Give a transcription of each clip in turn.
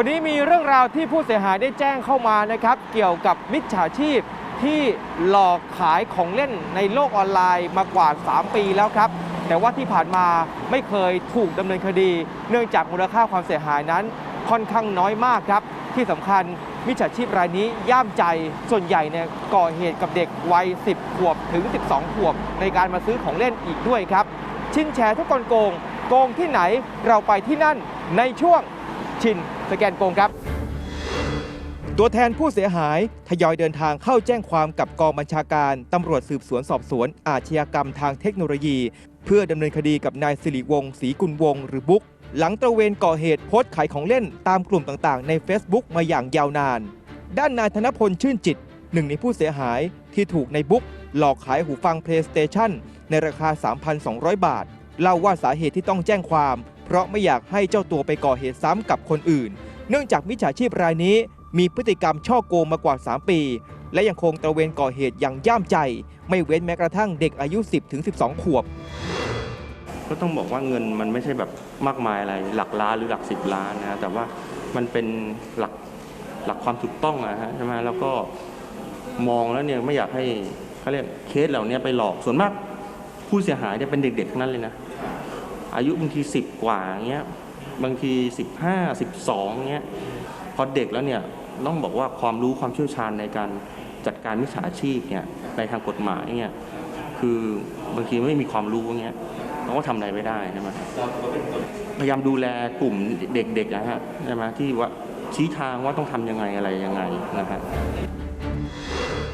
วันนี้มีเรื่องราวที่ผู้เสียหายได้แจ้งเข้ามานะครับ เกี่ยวกับมิจฉาชีพที่หลอกขายของเล่นในโลกออนไลน์มากว่า 3 ปีแล้วครับ แต่ว่าที่ผ่านมาไม่เคยถูกดำเนินคดี เนื่องจากมูลค่าความเสียหายนั้นค่อนข้างน้อยมากครับ ที่สำคัญมิจฉาชีพรายนี้ย่ามใจส่วนใหญ่เนี่ยก่อเหตุกับเด็กวัย 10 ขวบถึง 12 ขวบ ในการมาซื้อของเล่นอีกด้วยครับ ชินแชร์ทุกคนโกง โกงที่ไหนเราไปที่นั่นในช่วง ชิน สแกนโกงครับ ตัวแทนผู้เสียหายทยอยเดินทางเข้าแจ้งความกับกองบัญชาการตำรวจสืบสวนสอบสวน อาชญากรรมทางเทคโนโลยี เพื่อดำเนินคดีกับนายสิริวงศ์ศรีกุลวงศ์หรือบุ๊กหลังตระเวนก่อเหตุโพสต์ขายของเล่นตามกลุ่มต่างๆ ใน Facebook มาอย่างยาวนาน ด้านนายธนพลชื่นจิต หนึ่งในผู้เสียหายที่ถูกในบุ๊กหลอกขายหูฟัง PlayStation ในราคา 3,200 บาท เล่าว่าสาเหตุที่ต้องแจ้งความ เพราะไม่อยากให้เจ้าตัวไปก่อเหตุซ้ำกับคนอื่น เนื่องจากมิจฉาชีพรายนี้มีพฤติกรรมช่อโกงมากว่า 3 ปี และยังคงตระเวนก่อเหตุอย่างย่ามใจ ไม่เว้นแม้กระทั่งเด็กอายุ 10-12 ขวบ ก็ต้องบอกว่าเงินมันไม่ใช่แบบมากมายอะไรหลักล้านหรือหลักสิบล้านนะแต่ว่ามันเป็นหลักหลักความถูกต้องอะฮะใช่ไหมแล้วก็มองแล้วเนี่ยไม่อยากให้เขาเรียกเคสเหล่านี้ไปหลอกส่วนมากผู้เสียหายเนี่ยเป็นเด็กๆทั้งนั้นเลยนะ อายุบางทีสิบกว่าเงี้ยบางทีสิบห้าสิบสองเงี้ยพอเด็กแล้วเนี่ยต้องบอกว่าความรู้ความเชี่ยวชาญในการจัดการมิจฉาชีพเนี่ยในทางกฎหมายเนี่ยคือบางทีไม่มีความรู้เงี้ยเราก็ทำอะไรไม่ได้ใช่ไหมพยายามดูแลกลุ่มเด็กๆนะฮะใช่ไหมที่ว่าชี้ทางว่าต้องทำยังไงอะไรยังไงนะฮะ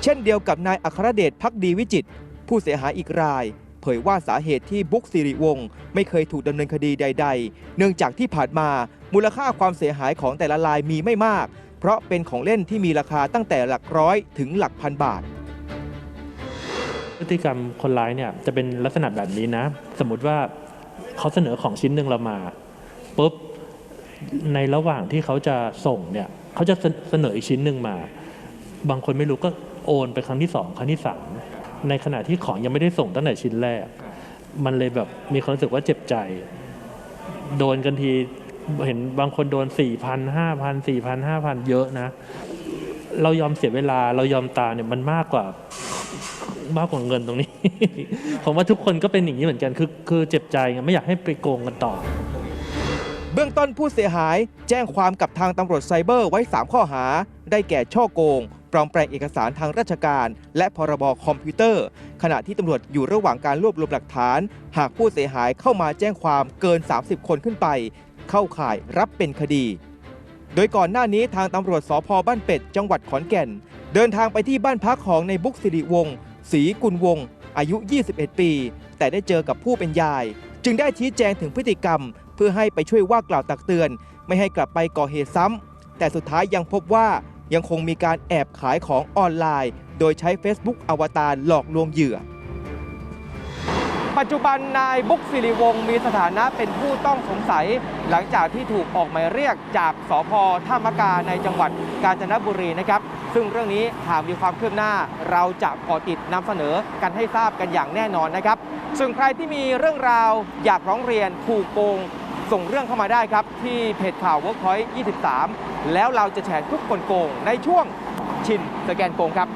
เช่นเดียวกับนายอัครเดชพักดีวิจิตผู้เสียหายอีกราย เผยว่าสาเหตุที่บุ๊กสิริวงศ์ไม่เคยถูกดำเนินคดีใด ๆ เนื่องจากที่ผ่านมามูลค่าความเสียหายของแต่ละรายมีไม่มาก เพราะเป็นของเล่นที่มีราคาตั้งแต่หลักร้อยถึงหลักพันบาท พฤติกรรมคนร้ายเนี่ยจะเป็นลักษณะแบบนี้นะ สมมติว่าเขาเสนอของชิ้นหนึ่งเรามาปุ๊บในระหว่างที่เขาจะส่งเนี่ยเขาจะเสนออีกชิ้นหนึ่งมา บางคนไม่รู้ก็โอนไปครั้งที่สองครั้งที่สาม ในขณะที่ของยังไม่ได้ส่งตั้งแต่ชิ้นแรก มันเลยแบบมีความรู้สึกว่าเจ็บใจ โดนกันทีเห็นบางคนโดนสี่พันห้าพันสี่พันห้าพันเยอะนะ เรายอมเสียเวลาเรายอมตาเนี่ยมันมากกว่ามากกว่าเงินตรงนี้ ผมว่าทุกคนก็เป็นอย่างนี้เหมือนกัน คือคือเจ็บใจไงไม่อยากให้ไปโกงกันต่อ เบื้องต้นผู้เสียหายแจ้งความกับทางตำรวจไซเบอร์ไว้ 3 ข้อหา ได้แก่ช่อโกง ปลอมแปลงเอกสารทางราชการ และพรบคอมพิวเตอร์ ขณะที่ตำรวจอยู่ระหว่างการรวบรวมหลักฐาน หากผู้เสียหายเข้ามาแจ้งความเกิน 30 คนขึ้นไป เข้าข่ายรับเป็นคดี โดยก่อนหน้านี้ทางตำรวจสพบ้านเป็ด จังหวัดขอนแก่น เดินทางไปที่บ้านพักของในบุ๊กสิริวงศ์ศรีกุลวงศ์อายุ 21 ปี แต่ได้เจอกับผู้เป็นยาย จึงได้ชี้แจงถึงพฤติกรรม เพื่อให้ไปช่วยว่ากล่าวตักเตือน ไม่ให้กลับไปก่อเหตุซ้ำแต่สุดท้ายยังพบว่า ยังคงมีการแอบขายของออนไลน์ โดยใช้ Facebook อวตารหลอกลวงเหยื่อ ปัจจุบันนายบุ๊กสิริวงศ์มีสถานะเป็นผู้ต้องสงสัย หลังจากที่ถูกออกหมายเรียกจากสพท่ามะกาในจังหวัดกาญจนบุรีนะครับ ซึ่งเรื่องนี้หากมีความคืบหน้า เราจะกาะติดนำเสนอกันให้ทราบกันอย่างแน่นอนนะครับ ส่วนใครที่มีเรื่องราวอยากร้องเรียนถูกโกง ส่งเรื่องเข้ามาได้ครับ ที่เพจข่าว Workpoint 23 แล้วเราจะแชร์ทุกคนโกงในช่วงชินสแกนโกงครับ